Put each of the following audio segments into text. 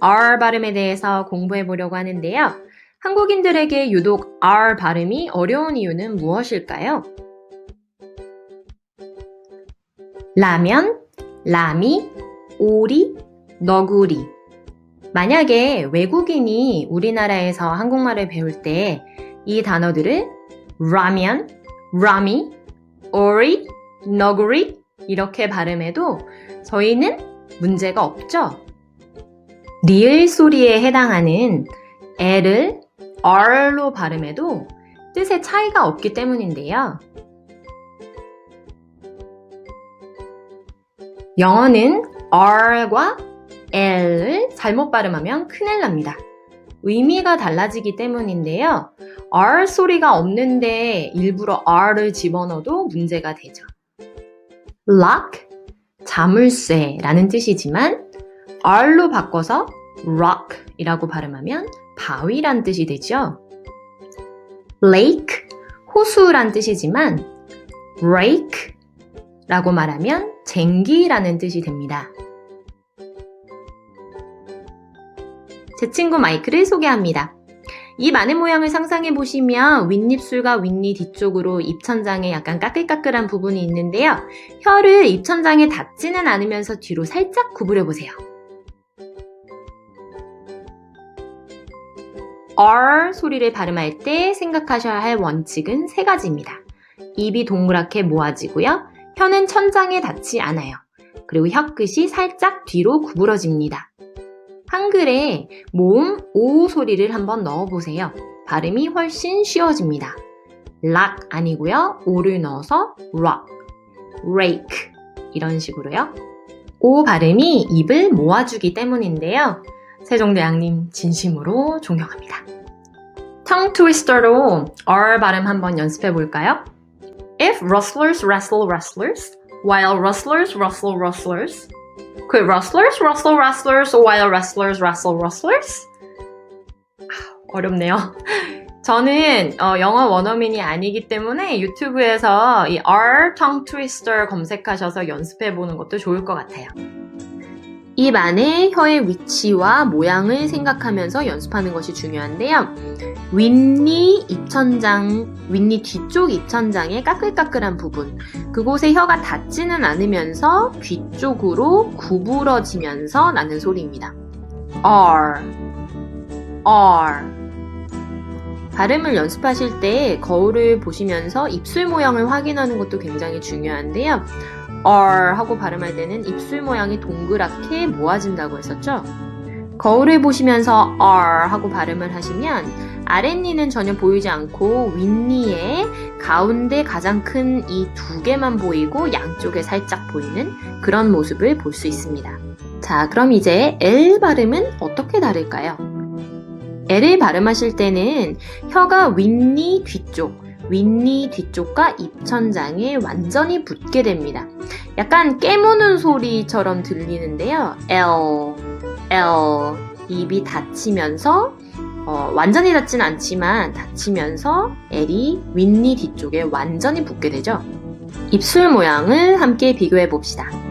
R 발음에 대해서 공부해 보려고 하는데요. 한국인들에게 유독 R 발음이 어려운 이유는 무엇일까요? 라면, 라미, 오리, 너구리. 만약에 외국인이 우리나라에서 한국말을 배울 때 이 단어들을 라면, 라미, 오리, 너구리 이렇게 발음해도 저희는 문제가 없죠? 리을 소리에 해당하는 L을 R로 발음해도 뜻의 차이가 없기 때문인데요. 영어는 R과 L을 잘못 발음하면 큰일 납니다. 의미가 달라지기 때문인데요. R 소리가 없는데 일부러 R을 집어넣어도 문제가 되죠. lock, 자물쇠라는 뜻이지만 R로 바꿔서 rock 이라고 발음하면 바위란 뜻이 되죠. lake, 호수란 뜻이지만 rake 라고 말하면 쟁기라는 뜻이 됩니다. 제 친구 마이크를 소개합니다. 이 많은 모양을 상상해 보시면 윗입술과 윗니 뒤쪽으로 입천장에 약간 까끌까끌한 부분이 있는데요. 혀를 입천장에 닿지는 않으면서 뒤로 살짝 구부려 보세요. R 소리를 발음할 때 생각하셔야 할 원칙은 세 가지입니다. 입이 동그랗게 모아지고요. 혀는 천장에 닿지 않아요. 그리고 혀끝이 살짝 뒤로 구부러집니다. 한글에 모음 오 소리를 한번 넣어보세요. 발음이 훨씬 쉬워집니다. 락 아니고요. 오를 넣어서 rock, rake 이런 식으로요. 오 발음이 입을 모아주기 때문인데요. 세종대왕님 진심으로 존경합니다. tongue twister로 R 발음 한번 연습해 볼까요? If rustlers wrestle wrestlers, while rustlers rustle rustlers, could rustlers rustle wrestlers while wrestlers wrestle wrestlers? 아, 어렵네요. 저는 어, 영어 원어민이 아니기 때문에 유튜브에서 이 R tongue twister 검색하셔서 연습해 보는 것도 좋을 것 같아요. 입 안에 혀의 위치와 모양을 생각하면서 연습하는 것이 중요한데요. 윗니 입천장, 윗니 뒤쪽 입천장의 까끌까끌한 부분, 그곳에 혀가 닿지는 않으면서 귀 쪽으로 구부러지면서 나는 소리입니다. R, R. 발음을 연습하실 때 거울을 보시면서 입술 모양을 확인하는 것도 굉장히 중요한데요. R 하고 발음할 때는 입술 모양이 동그랗게 모아진다고 했었죠. 거울을 보시면서 R 하고 발음을 하시면 아랫니는 전혀 보이지 않고 윗니에 가운데 가장 큰 이 두 개만 보이고 양쪽에 살짝 보이는 그런 모습을 볼 수 있습니다. 자, 그럼 이제 L 발음은 어떻게 다를까요? L을 발음하실 때는 혀가 윗니 뒤쪽, 윗니 뒤쪽과 입천장에 완전히 붙게 됩니다. 약간 깨무는 소리처럼 들리는데요. L, L, 입이 닫히면서 어, 완전히 닫지는 않지만 닫히면서 L이 윗니 뒤쪽에 완전히 붙게 되죠. 입술 모양을 함께 비교해 봅시다.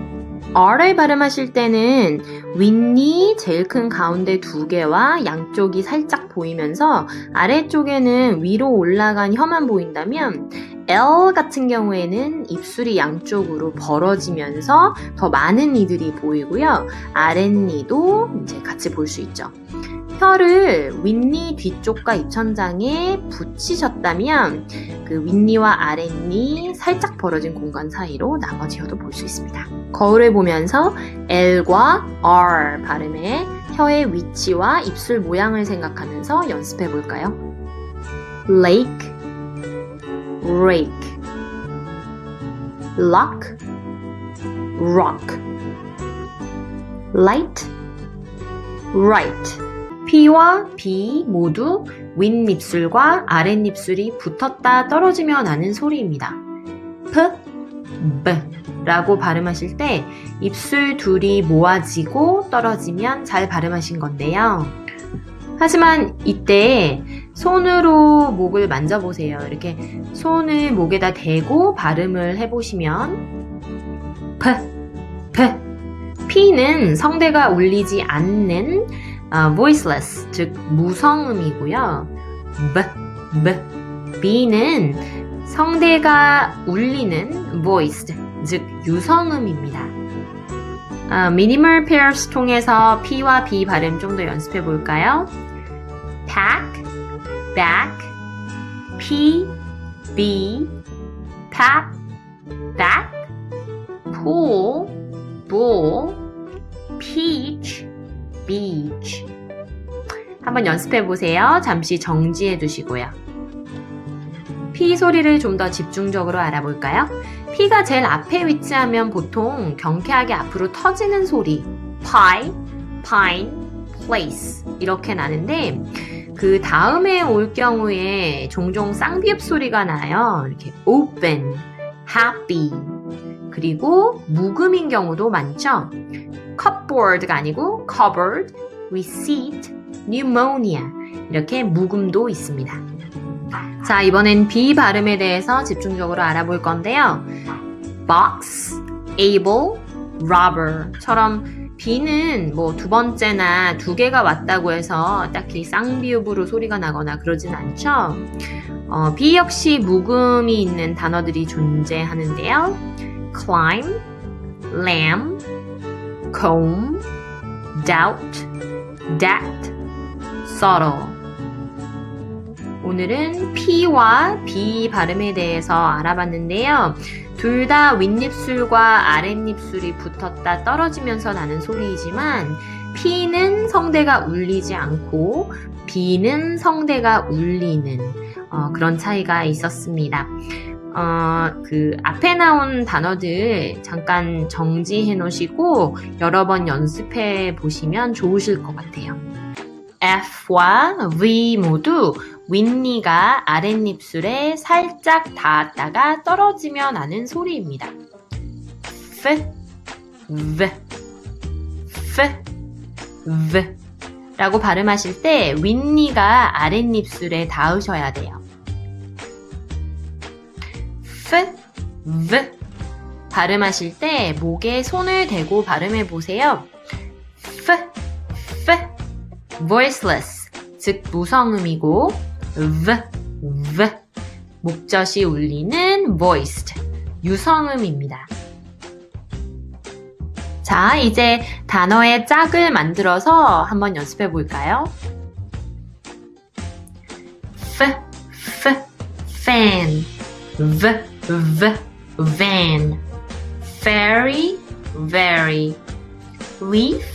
R을 발음하실 때는 윗니 제일 큰 가운데 두 개와 양쪽이 살짝 보이면서 아래쪽에는 위로 올라간 혀만 보인다면 L 같은 경우에는 입술이 양쪽으로 벌어지면서 더 많은 이들이 보이고요. 아랫니도 이제 같이 볼 수 있죠. 혀를 윗니 뒤쪽과 입천장에 붙이셨다면 그 윗니와 아랫니 살짝 벌어진 공간 사이로 나머지 혀도 볼 수 있습니다. 거울을 보면서 L과 R 발음의 혀의 위치와 입술 모양을 생각하면서 연습해 볼까요? lake, rake, lock, rock, light, right. P와 B 모두 윗입술과 아랫입술이 붙었다 떨어지며 나는 소리입니다. P, B 라고 발음하실 때 입술 둘이 모아지고 떨어지면 잘 발음하신 건데요. 하지만 이때 손으로 목을 만져보세요. 이렇게 손을 목에다 대고 발음을 해보시면 P, P, P는 성대가 울리지 않는 아, voiceless, 즉 무성음이고요. b, b, b는 성대가 울리는 voiced, 즉 유성음입니다. 아, 미니멀 페어스 통해서 P와 B 발음 좀 더 연습해 볼까요? pack, back, P, B, pack, back, pool, bull, peach, beach. 한번 연습해 보세요. 잠시 정지해 두시고요. P 소리를 좀 더 집중적으로 알아볼까요? P가 제일 앞에 위치하면 보통 경쾌하게 앞으로 터지는 소리 pie, pine, place 이렇게 나는데 그 다음에 올 경우에 종종 쌍비읍 소리가 나요. 이렇게 open, happy 그리고 묵음인 경우도 많죠. cupboard가 아니고 cupboard, receipt, pneumonia 이렇게 묵음도 있습니다. 자, 이번엔 B 발음에 대해서 집중적으로 알아볼 건데요. box, able, robber처럼 B는 뭐 두 번째나 두 개가 왔다고 해서 딱히 쌍비읍으로 소리가 나거나 그러진 않죠. 어, B 역시 묵음이 있는 단어들이 존재하는데요. Climb, lamb, comb, doubt, dat, subtle. 오늘은 P와 B 발음에 대해서 알아봤는데요. 둘 다 윗입술과 아랫입술이 붙었다 떨어지면서 나는 소리이지만 P는 성대가 울리지 않고 B는 성대가 울리는 어, 그런 차이가 있었습니다. 어, 그 앞에 나온 단어들 잠깐 정지해 놓으시고 여러 번 연습해 보시면 좋으실 것 같아요. F와 V 모두 윗니가 아랫입술에 살짝 닿았다가 떨어지며 나는 소리입니다. F, V, F, V 라고 발음하실 때 윗니가 아랫입술에 닿으셔야 돼요. V 발음하실 때 목에 손을 대고 발음해 보세요. F, F voiceless 즉 무성음이고 v, v 목젖이 울리는 voiced 유성음입니다. 자, 이제 단어의 짝을 만들어서 한번 연습해 볼까요? f, f, fan, v, v, van, fairy, very, leaf,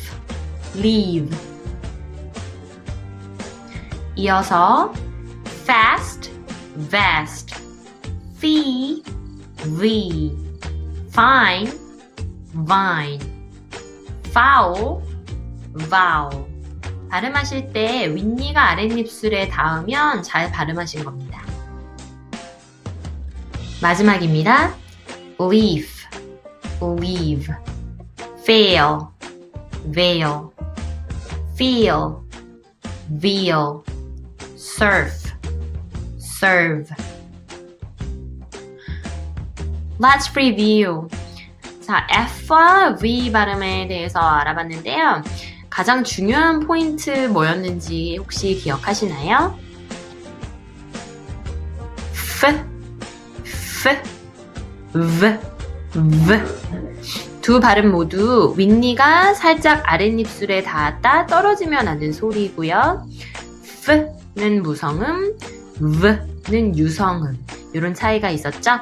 leave. 이어서 fast, vast, fee, v, fine, vine, foul, vow. 발음하실 때 윗니가 아랫입술에 닿으면 잘 발음하신 겁니다. 마지막입니다. Leaf, leave, fail, veil, feel, veal, surf, serve. Let's review. 자, F와 V 발음에 대해서 알아봤는데요. 가장 중요한 포인트 뭐였는지 혹시 기억하시나요? F, F, V, V. 두 발음 모두 윗니가 살짝 아랫입술에 닿았다 떨어지며 나는 소리고요. F는 무성음, V는 유성음. 이런 차이가 있었죠?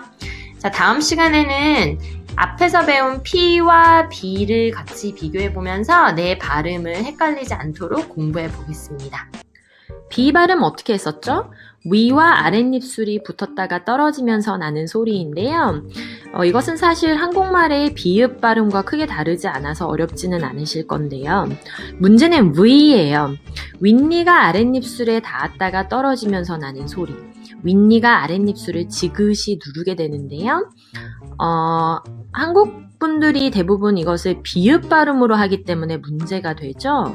자, 다음 시간에는 앞에서 배운 P와 B를 같이 비교해 보면서 내 발음을 헷갈리지 않도록 공부해 보겠습니다. B 발음 어떻게 했었죠? 위와 아랫입술이 붙었다가 떨어지면서 나는 소리인데요. 어, 이것은 사실 한국말의 비읍 발음과 크게 다르지 않아서 어렵지는 않으실 건데요. 문제는 위예요. 윗니가 아랫입술에 닿았다가 떨어지면서 나는 소리. 윗니가 아랫입술을 지그시 누르게 되는데요. 어, 한국 분들이 대부분 이것을 비읍 발음으로 하기 때문에 문제가 되죠.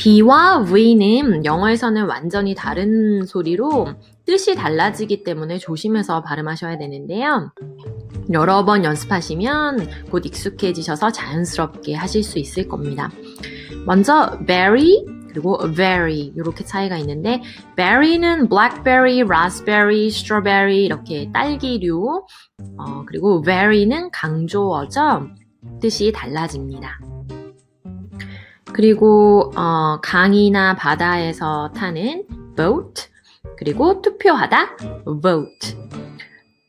B와 V는 영어에서는 완전히 다른 소리로 뜻이 달라지기 때문에 조심해서 발음하셔야 되는데요. 여러 번 연습하시면 곧 익숙해지셔서 자연스럽게 하실 수 있을 겁니다. 먼저 berry 그리고 very 이렇게 차이가 있는데 berry는 blackberry, raspberry, strawberry 이렇게 딸기류 어, 그리고 very는 강조어죠. 뜻이 달라집니다. 그리고 어, 강이나 바다에서 타는 boat 그리고 투표하다 vote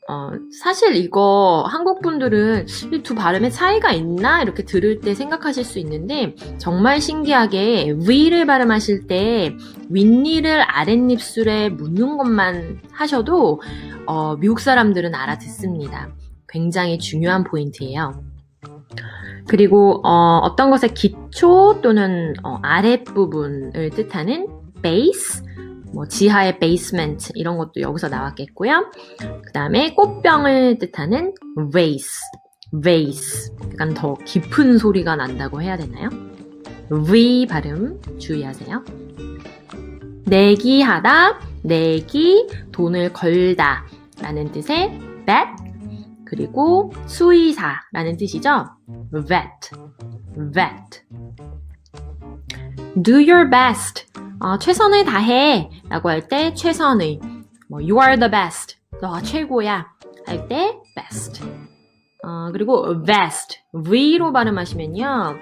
어, 사실 이거 한국 분들은 이 두 발음의 차이가 있나 이렇게 들을 때 생각하실 수 있는데 정말 신기하게 위를 발음하실 때 윗니를 아랫입술에 묻는 것만 하셔도 어, 미국 사람들은 알아듣습니다. 굉장히 중요한 포인트예요. 그리고 어, 떤 것의 기초 또는 어, 아랫부분을 뜻하는 base 뭐 지하의 basement 이런 것도 여기서 나왔겠고요. 그 다음에 꽃병을 뜻하는 vase, vase. 약간 더 깊은 소리가 난다고 해야 되나요? v 발음 주의하세요. 내기하다, 내기, 돈을 걸다 라는 뜻의 bet, 그리고 수의사라는 뜻이죠. vet, vet. Do your best. 어, 최선을 다해 라고 할 때 최선의. 뭐 you are the best. 너가 최고야. 할 때 best. 어, 그리고 vest. V로 발음하시면요.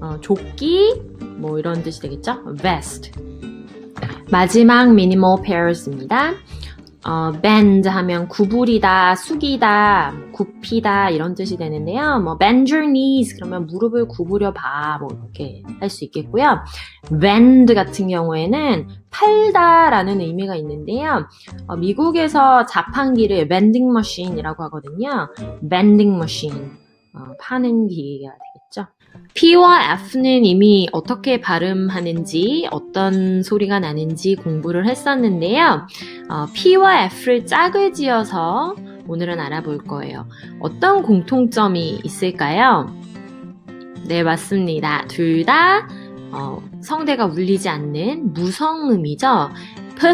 어, 조끼 뭐 이런 뜻이 되겠죠? vest. 마지막 minimal pairs입니다 어, bend 하면 구부리다, 숙이다, 뭐 굽히다 이런 뜻이 되는데요. 뭐 bend your knees 그러면 무릎을 구부려 봐. 뭐 이렇게 할 수 있겠고요. bend 같은 경우에는 팔다라는 의미가 있는데요. 어, 미국에서 자판기를 vending machine이라고 하거든요. vending machine. 어, 파는 기계가. P와 F는 이미 어떻게 발음하는지 어떤 소리가 나는지 공부를 했었는데요. 어, P와 F를 짝을 지어서 오늘은 알아볼 거예요. 어떤 공통점이 있을까요? 네, 맞습니다. 둘다 어, 성대가 울리지 않는 무성음이죠. P,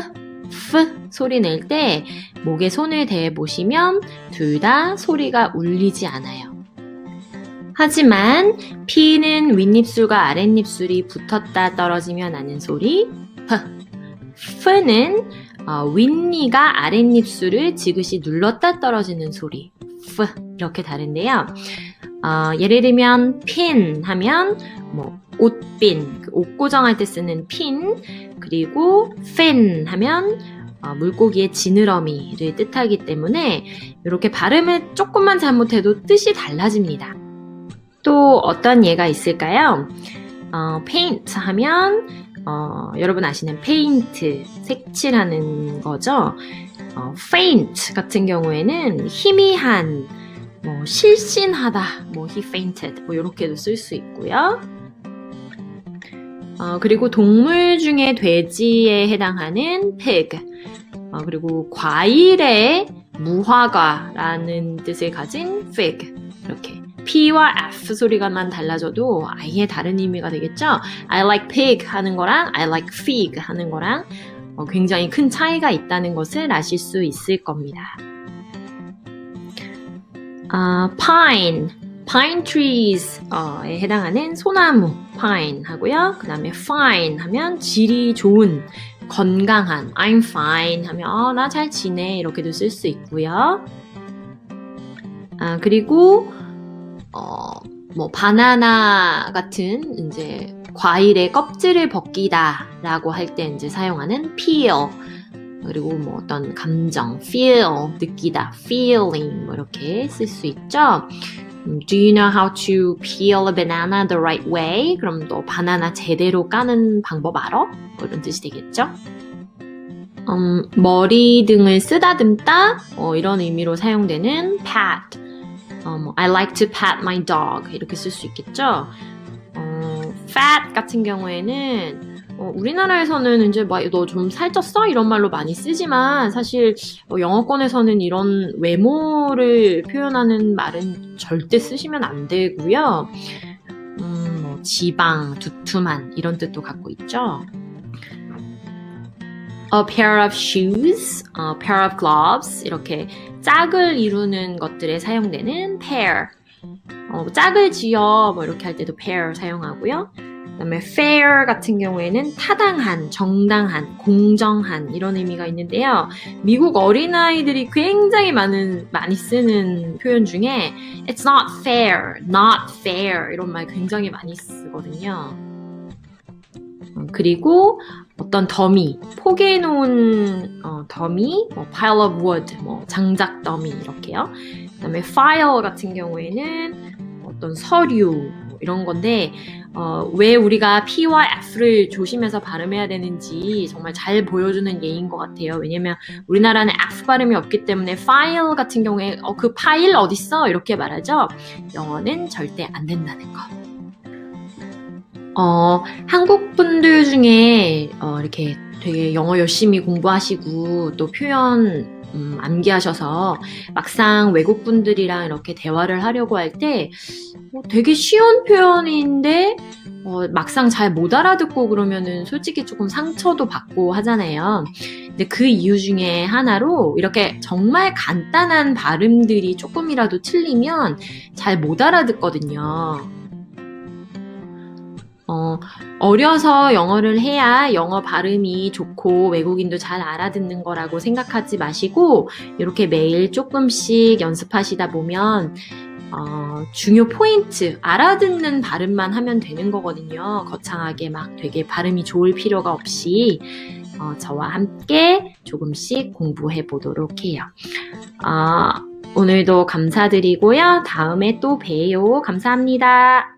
F 소리 낼 때 목에 손을 대 보시면 둘 다 소리가 울리지 않아요. 하지만 P는 윗입술과 아랫입술이 붙었다 떨어지며 나는 소리 F. F는 어, 윗니가 아랫입술을 지그시 눌렀다 떨어지는 소리 F. 이렇게 다른데요. 어, 예를 들면 pin 하면 뭐 옷핀, 그 옷 고정할 때 쓰는 핀, 그리고 fin 하면 어, 물고기의 지느러미를 뜻하기 때문에 이렇게 발음을 조금만 잘못해도 뜻이 달라집니다. 또 어떤 예가 있을까요? 어, paint 하면 어, 여러분 아시는 페인트, 색칠하는 거죠. 어, faint 같은 경우에는 희미한, 뭐 실신하다, 뭐 he fainted, 뭐 이렇게도 쓸 수 있고요. 어, 그리고 동물 중에 돼지에 해당하는 pig, 어, 그리고 과일의 무화과라는 뜻을 가진 fig, 이렇게 P와 F 소리가만 달라져도 아예 다른 의미가 되겠죠? I like pig 하는 거랑 I like fig 하는 거랑 어, 굉장히 큰 차이가 있다는 것을 아실 수 있을 겁니다. 아, pine, pine trees에 해당하는 소나무, pine 하고요. 그 다음에 fine 하면 질이 좋은, 건강한, I'm fine 하면 어, 나 잘 지내 이렇게도 쓸 수 있고요. 아, 그리고 어, 뭐 바나나 같은 이제 과일의 껍질을 벗기다라고 할 때 이제 사용하는 peel 그리고 뭐 어떤 감정 feel 느끼다 feeling 뭐 이렇게 쓸 수 있죠. Do you know how to peel a banana the right way? 그럼 너 바나나 제대로 까는 방법 알아? 뭐 이런 뜻이 되겠죠. 음, 머리 등을 쓰다듬다 어, 이런 의미로 사용되는 pat 어, 뭐, I like to pat my dog 이렇게 쓸 수 있겠죠. 어, fat 같은 경우에는 어, 우리나라에서는 이제 너좀 살쪘어 이런 말로 많이 쓰지만 사실 어, 영어권에서는 이런 외모를 표현하는 말은 절대 쓰시면 안 되고요. 음, 뭐 지방, 두툼한 이런 뜻도 갖고 있죠. a pair of shoes, a pair of gloves 이렇게 짝을 이루는 것들에 사용되는 pair. 어, 짝을 지어 뭐 이렇게 할 때도 pair 사용하고요. 그다음에 fair 같은 경우에는 타당한, 정당한, 공정한 이런 의미가 있는데요. 미국 어린아이들이 굉장히 많은 많이 쓰는 표현 중에 it's not fair, not fair 이런 말 굉장히 많이 쓰거든요. 음, 그리고 어떤 더미, 포개해 놓은 어, 더미, 뭐 pile of wood, 뭐 장작 더미 이렇게요. 그 다음에 file 같은 경우에는 어떤 서류 뭐 이런 건데 어, 왜 우리가 P와 F를 조심해서 발음해야 되는지 정말 잘 보여주는 예인 것 같아요. 왜냐면 우리나라는 F 발음이 없기 때문에 file 같은 경우에 어, 그 파일 어딨어? 이렇게 말하죠. 영어는 절대 안 된다는 거. 어, 한국 분들 중에 어, 이렇게 되게 영어 열심히 공부하시고 또 표현 음, 암기하셔서 막상 외국 분들이랑 이렇게 대화를 하려고 할때 어, 되게 쉬운 표현인데 어, 막상 잘 못 알아듣고 그러면은 솔직히 조금 상처도 받고 하잖아요. 근데 그 이유 중에 하나로 이렇게 정말 간단한 발음들이 조금이라도 틀리면 잘 못 알아듣거든요. 어, 어려서 영어를 해야 영어 발음이 좋고 외국인도 잘 알아듣는 거라고 생각하지 마시고 이렇게 매일 조금씩 연습하시다 보면 어, 중요 포인트 알아듣는 발음만 하면 되는 거거든요. 거창하게 막 되게 발음이 좋을 필요가 없이 어, 저와 함께 조금씩 공부해 보도록 해요. 어, 오늘도 감사드리고요. 다음에 또 봬요. 감사합니다.